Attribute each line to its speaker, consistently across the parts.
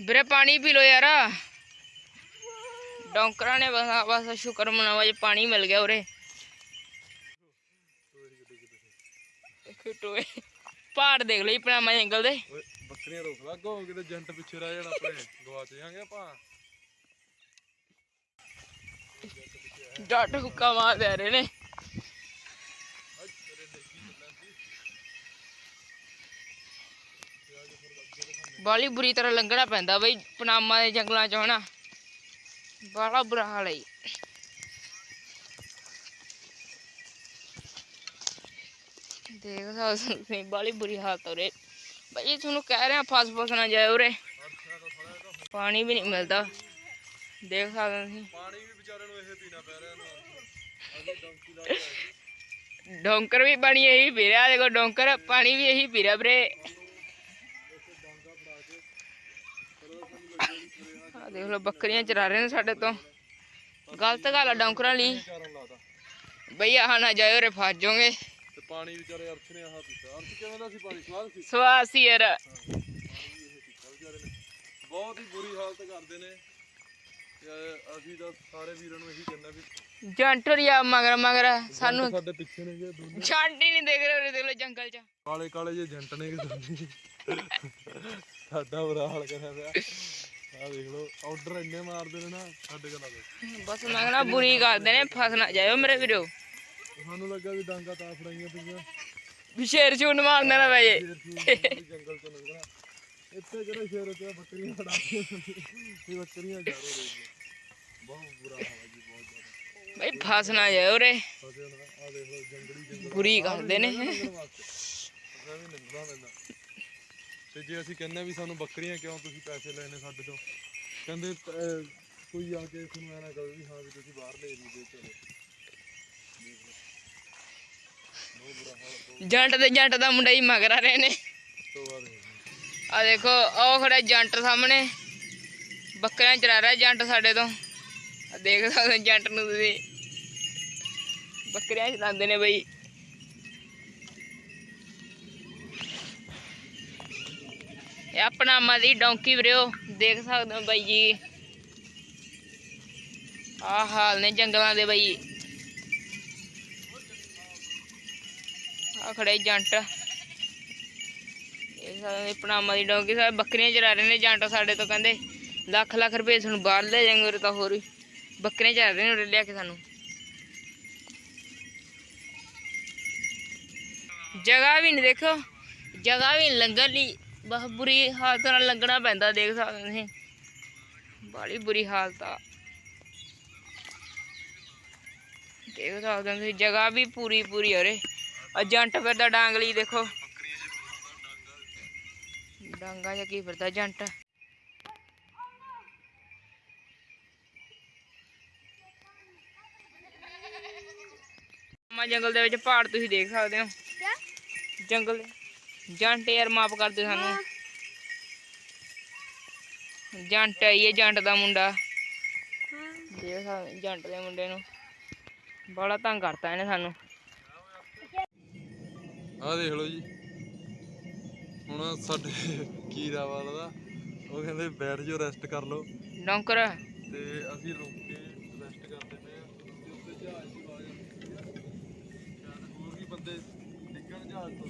Speaker 1: ਵੀਰੇ ਪਾਣੀ ਪੀ ਲੋ ਯਾਰ। ਡੌਂਕਰਾਂ ਨੇ ਬਸ ਬਸ ਸ਼ੁਕਰ ਮਨਾਵਾ ਜੇ ਪਾਣੀ ਮਿਲ ਗਿਆ ਉਰੇ। ਟੋਏ। ਪਹਾੜ ਦੇਖ ਲਈ ਪਨਾਮਾ ਜੰਗਲ ਦੇ।
Speaker 2: ਬੱਕਰੀਆਂ ਰੋਕ ਲਾ ਅੱਗੋਂ ਕਿਤੇ ਜੰਟ ਪਿੱਛੇ ਰਹਿ ਜਾਣਾ ਆਪਣੇ। ਗਵਾਚ ਜਾਾਂਗੇ ਆਪਾਂ।
Speaker 1: ਡੱਟ ਹੁੱਕਾ ਮਾਰਦੇ ਆ ਰਹੇ ਨੇ। ਬਾਲੀ ਬੁਰੀ ਤਰ੍ਹਾਂ ਲੰਘਣਾ ਪੈਂਦਾ ਬਈ ਪਨਾਮਾ ਦੇ ਜੰਗਲਾਂ ਚ ਹਨਾ? ਬੜਾ ਬੁਰਾ ਹਾਲ ਹੈ। ਦੇਖ ਸਕਦੇ ਬਾਲੀ ਬੁਰੀ ਹਾਲਤ ਹੋ ਰਹੀ ਬਈ ਤੁਹਾਨੂੰ ਕਹਿ ਰਿਹਾ ਫਸ ਫਸ ਨਾ ਜਾਏ ਉਰੇ। ਪਾਣੀ ਵੀ ਨਹੀਂ ਮਿਲਦਾ। ਦੇਖ ਸਕਦੇ ਤੁਸੀਂ।
Speaker 2: ਪਾਣੀ ਵੀ ਵਿਚਾਰੇ ਨੂੰ ਇਹ ਪੀਣਾ ਪੈ ਰਿਹਾ
Speaker 1: ਡੋਂਕਰ ਵੀ ਪਾਣੀ ਇਹੀ ਪੀ ਰਿਹਾ ਦੇਖੋ ਡੋਂਕਰ ਪਾਣੀ ਵੀ ਇਹੀ ਪੀ ਰਿਹਾ ਵੀਰੇ। ਆ ਦੇਖ ਲਓ ਬੱਕਰੀਆਂ ਚਰਾ ਰਹੇ ਨੇ ਸਾਡੇ ਤੋਂ। ਗਲਤ ਗੱਲ ਆ ਡੋਂਕਰਾਂ ਲਈ। ਬਈ ਆਹ ਨਾ ਜਾਇਓ ਰੇ ਫਸ ਜਾਓਗੇ।
Speaker 2: ਤੇ ਪਾਣੀ ਵਿਚਾਰੇ ਅਰਥ ਨੇ ਆਹ ਪੀਤਾ। ਅਰਥ ਕਿਵੇਂ ਦਾ ਸੀ ਪਾਣੀ? ਸਵਾਦ ਸੀ?
Speaker 1: ਸਵਾਸੀ ਯਾਰ।
Speaker 2: ਪਾਣੀ ਵੀ ਇਹ ਪੀਤਾ ਵਿਚਾਰੇ ਨੇ। ਬਹੁਤ ਹੀ ਬੁਰੀ ਹਾਲਤ ਕਰਦੇ ਨੇ। ਅਸੀਂ ਤਾਂ ਸਾਰੇ ਵੀਰਾਂ ਨੂੰ ਇਹੀ ਕਹਿੰਦਾ ਵੀ
Speaker 1: ਜੰਟਰੀਆ ਮਗਰ ਮਗਰ। ਸਾਨੂੰ
Speaker 2: ਸਾਡੇ ਪਿੱਛੇ ਨੇ ਜੇ ਦੋਨੇ।
Speaker 1: ਛੱਡ ਹੀ ਨਹੀਂ ਦੇਖ ਰਹੇ ਜੰਗਲ 'ਚ।
Speaker 2: ਕਾਲੇ ਕਾਲੇ ਜੇ ਏਜੰਟ ਨੇ ਕਿ ਸਾਡਾ ਬੁਰਾ ਹਾਲ ਕਰਿਆ ਪਿਆ। ਆਰਡਰ ਇੰਨੇ ਮਾਰਦੇ ਨੇ ਨਾ ਸਾਡੇ ਕੋਲ ਆਵੇ
Speaker 1: ਬਸ ਮੈਂ ਕਹਿੰਦਾ ਬੁਰੀ ਕਰਦੇ ਨੇ ਫਸ ਨਾ ਜਾਇਓ ਮੇਰੇ ਵੀਰੋ।
Speaker 2: ਸਾਨੂੰ ਲੱਗਾ ਵੀ ਡਾਂਗਾ ਤਾਂ ਫੜਾਈਆਂ ਪਈਆਂ।
Speaker 1: ਵੀ ਸ਼ੇਰ ਚੂਨ ਮਾਰਨਾ ਨਾ ਪਏ।
Speaker 2: ਸ਼ੇਰ ਸੀ ਜੰਗਲ ਤੋਂ ਲੰਘਣਾ ਇੱਥੇ ਜਿਹੜਾ ਸ਼ੇਰ ਉੱਤੇ ਬੱਕਰੀਆਂ ਫੜਾ ਕੇ ਇਹ ਬੱਕਰੀਆਂ ਜਾ ਰਹੇ ਨੇ। ਬਹੁਤ ਬੁਰਾ ਹਾਲ ਹੈ ਜੀ ਬਹੁਤ ਜ਼ਿਆਦਾ।
Speaker 1: ਬਈ ਫਸ ਨਾ ਜਾਇਓ ਰੇ
Speaker 2: ਫਸੇ ਨਾ ਆ ਦੇਖ ਲਓ ਜੰਗਲੀ ਜੰਗਲ।
Speaker 1: ਬੁਰੀ ਕਰਦੇ ਨੇ।
Speaker 2: ਤੇ ਜੇ ਅਸੀਂ ਕਹਿੰਦੇ ਵੀ ਸਾਨੂੰ ਬੱਕਰੀਆਂ ਕਿਉਂ ਤੁਸੀਂ ਪੈਸੇ ਲੈਣੇ ਸਾਡੇ ਤੋਂ? ਕਹਿੰਦੇ ਅਹ, ਕੋਈ ਆ ਕੇ ਤੁਹਾਨੂੰ ਐ ਨਾ ਕਹੇ ਵੀ ਹਾਂ ਵੀ ਤੁਸੀਂ ਬਾਹਰ ਲੈ ਲਈ ਦੇ ਚਲੋ।
Speaker 1: ਜੰਟ ਤੇ ਜੰਟ ਦਾ ਮੁੰਡਾ ਹੀ ਮਗਰ ਆ ਰਹੇ ਨੇ।
Speaker 2: ਤੋਂ ਬਾਅਦ
Speaker 1: ਆ ਦੇਖੋ ਉਹ ਖੜਾ ਜੰਟ ਸਾਹਮਣੇ। ਬੱਕਰੀਆਂ ਚਰਾ ਰਿਹਾ ਜੰਟ ਸਾਡੇ ਤੋਂ। ਆ ਦੇਖ ਸਕਦੇ ਹੋ ਜੰਟ ਨੂੰ ਤੁਸੀਂ। ਬੱਕਰੀਆਂ ਚਰਾਉਂਦੇ ਨੇ ਬਈ। ਇਹ ਆਪਣਾ ਮਾਦੀ ਡੌਂਕੀ ਵੀਰਿਓ ਦੇਖ ਸਕਦੇ ਹੋ ਬਾਈ ਜੀ। ਆ ਹਾਲ ਨੇ ਜੰਗਲਾਂ ਦੇ ਬਈ। ਆ ਖੜੇ ਜੰਟ। ਇਹ ਸਾਰੇ ਪਨਾਮਾ ਦੀ ਡੌਂਕੀ, ਸਾਰੇ ਬੱਕਰੀਆਂ ਚਰਾ ਰਹੇ ਨੇ ਜੰਟ ਸਾਡੇ ਤੋਂ, ਕਹਿੰਦੇ ਲੱਖ ਲੱਖ ਰੁਪਏ ਸਾਨੂੰ ਬਾਹਰ ਲੈ ਜਾਵਾਂਗੇ ਉਰੇ ਤਾਂ ਹੋਰ ਵੀ। ਬੱਕਰੀਆਂ ਚਰਾ ਰਹੇ ਨੇ ਉਰੇ ਲਿਆ ਕੇ ਸਾਨੂੰ। ਜਗ੍ਹਾ ਵੀ ਨਹੀਂ ਦੇਖੋ, ਜਗ੍ਹਾ ਵੀ ਲੰਗਰ ਲੰਘਣ ਲਈ ਬਹੁਤ ਬੁਰੀ ਹਾਲਤ ਨਾਲ ਲੰਘਣਾ ਪੈਂਦਾ ਦੇਖ ਸਕਦੇ ਹੋ ਤੁਸੀਂ ਬੜੀ ਬੁਰੀ ਹਾਲਤ ਆ ਦੇਖ ਸਕਦੇ ਹੋ ਤੁਸੀਂ ਜਗ੍ਹਾ ਵੀ ਪੂਰੀ ਪੂਰੀ ਉਰੇ ਆ ਜੰਟ ਫਿਰਦਾ ਡਾਂਗਲੀ ਦੇਖੋ ਡਾਂਗਾ ਜਾਂ ਕੀ ਫਿਰਦਾ ਜੰਟ ਮਾ ਜੰਗਲ ਦੇ ਵਿੱਚ ਪਹਾੜ ਤੁਸੀਂ ਦੇਖ ਸਕਦੇ ਹੋ ਜੰਗਲ ਜੰਟ ਯਾਰ ਮਾਫ ਕਰਦੇ ਸਾਨੂੰ। ਜੰਟ ਆਈ ਹੈ ਜੰਟ ਦਾ ਮੁੰਡਾ। ਦੇਖ ਜੰਟ ਦੇ ਮੁੰਡੇ ਨੂੰ। ਬੜਾ ਤੰਗ ਕਰਤਾ ਇਹਨੇ ਸਾਨੂੰ।
Speaker 2: ਆਹ ਦੇਖ ਲਓ ਜੀ। ਹੁਣ ਸਾਡੇ ਕੀਰਾ ਵਾਲਾ ਦਾ ਉਹ ਕਹਿੰਦੇ ਬੈਠ ਜਾਓ ਰੈਸਟ ਕਰ ਲਓ।
Speaker 1: ਡੌਂਕਰ।
Speaker 2: ਤੇ ਅਸੀਂ ਰੁਕ ਕੇ ਰੈਸਟ ਕਰਦੇ ਪਏ ਆ ਤੇ ਉੱਤੇ ਜਹਾਜ਼ ਦੀ ਆਵਾਜ਼ ਆ। ਸ਼ਾਇਦ ਹੋਰ ਵੀ ਬੰਦੇ ਡਿੱਗਣ ਜਹਾਜ਼ ਤੋਂ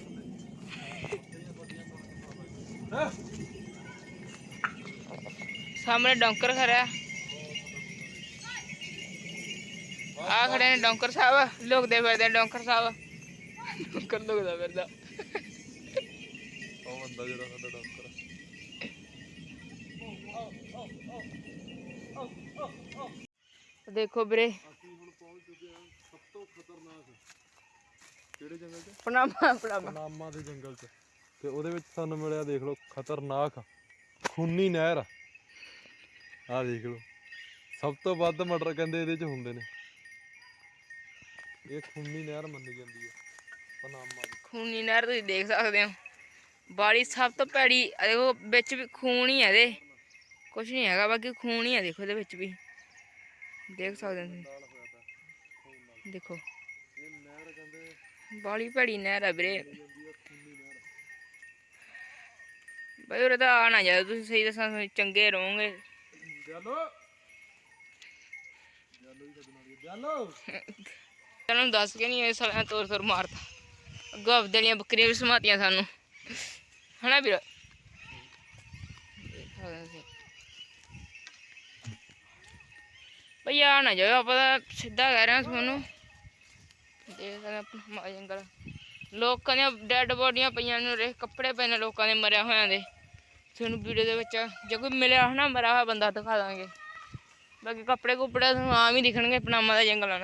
Speaker 2: ਥੱਲੇ ਹੈਂ?
Speaker 1: ਸਾਹਮਣੇ ਡੌਂਕਰ ਖੜਾ ਆ ਖੜੇ ਨੇ ਡੌਂਕਰ ਸਾਹਿਬ ਲੁਕਦੇ ਫਿਰਦੇ ਡੌਂਕਰ ਸਾਹਿਬ ਡੌਂਕਰ ਲੁਕਦਾ ਫਿਰਦਾ
Speaker 2: ਉਹ ਬੰਦਾ ਜਿਹੜਾ ਸਾਡਾ ਡਾਕਟਰ
Speaker 1: ਦੇਖੋ ਵੀਰੇ
Speaker 2: ਅਸੀਂ ਹੁਣ ਪਹੁੰਚ ਚੁੱਕੇ ਹਾਂ ਸਭ ਤੋਂ ਖਤਰਨਾਕ ਕਿਹੜੇ ਜੰਗਲ 'ਚ
Speaker 1: ਪਨਾਮਾ ਪਨਾਮਾ
Speaker 2: ਪਨਾਮਾ ਦੇ ਜੰਗਲ 'ਚ ਤੇ ਉਹਦੇ ਵਿੱਚ ਸਾਨੂੰ ਮਿਲਿਆ ਦੇਖ ਲਓ ਖਤਰਨਾਕ ਖੂਨੀ ਨਹਿਰ। ਆਹ ਦੇਖ ਲਓ। ਸਭ ਤੋਂ ਵੱਧ ਮਟਰ ਕਹਿੰਦੇ ਇਹਦੇ 'ਚ ਹੁੰਦੇ ਨੇ। ਇਹ ਖੂਨੀ ਨਹਿਰ ਮੰਨੀ ਜਾਂਦੀ ਹੈ। ਪਨਾਮਾ ਦੀ
Speaker 1: ਖੂਨੀ ਨਹਿਰ ਤੁਸੀਂ ਦੇਖ ਸਕਦੇ ਹੋ। ਬਾੜੀ ਸਭ ਤੋਂ ਭੈੜੀ ਆ ਦੇਖੋ ਵਿੱਚ ਵੀ ਖੂਨ ਹੀ ਹੈ ਇਹਦੇ। ਕੁਝ ਨਹੀਂ ਹੈਗਾ ਬਾਕੀ ਖੂਨ ਹੀ ਹੈ ਦੇਖੋ ਇਹਦੇ ਵਿੱਚ ਵੀ। ਦੇਖ ਸਕਦੇ ਹੋ ਤੁਸੀਂ। ਦੇਖੋ।
Speaker 2: ਇਹ ਨਹਿਰ ਕਹਿੰਦੇ
Speaker 1: ਬਾਲੀ ਭੈੜੀ ਨਹਿਰ ਹੈ ਵੀਰੇ ਬਈ ਉਰੇ ਤਾਂ ਆ ਨਾ ਜਾਓ ਤੁਸੀਂ ਸਹੀ ਦੱਸਾਂ ਤੁਸੀਂ ਚੰਗੇ ਰਹੋਗੇ।
Speaker 2: ਜਾਲੋ। ਜਾਲੋ ਹੀ ਜਾਲੋ।
Speaker 1: ਤੈਨੂੰ ਦੱਸ ਕੇ ਨਹੀਂ ਇਹ ਸਾਲਿਆਂ ਤੋਰ ਤੋਰ ਮਾਰਦਾ ਅੱਗੋਂ ਆਪਦੇ ਲੀਆਂ ਬੱਕਰੀਆਂ ਵੀ ਸਮਾਤੀਆਂ ਸਾਨੂੰ। ਹਨਾ ਵੀਰ? ਭਈ ਆ ਨਾ ਜਾਓ ਆਪਾਂ ਤਾਂ ਸਿੱਧਾ ਕਹਿ ਰਹੇ ਹਾਂ ਤੁਹਾਨੂੰ। ਦੇਖ ਸਕਦੇ ਹਾਂ ਆਪਣਾ ਮਾ ਜੰਗਲ। ਲੋਕਾਂ ਦੀਆਂ ਡੈੱਡ ਬੋਡੀਆਂ ਪਈਆਂ ਨੂੰ ਰੇ ਕੱਪੜੇ ਪਏ ਨੇ ਲੋਕਾਂ ਦੇ ਮਰਿਆ ਹੋਇਆਂ ਦੇ। ਤੁਹਾਨੂੰ ਵੀਡੀਓ ਦੇ ਵਿੱਚ ਜੇ ਕੋਈ ਮਿਲਿਆ ਹਨਾ ਮਰਿਆ ਹੋਇਆ ਬੰਦਾ ਦਿਖਾ ਦਾਂਗੇ। ਬਾਕੀ ਕੱਪੜੇ ਕੁਪੜੇ ਤੁਹਾਨੂੰ ਆਮ ਹੀ ਦਿਖਣਗੇ, ਪਨਾਮਾ ਦਾ ਜੰਗਲ ਆ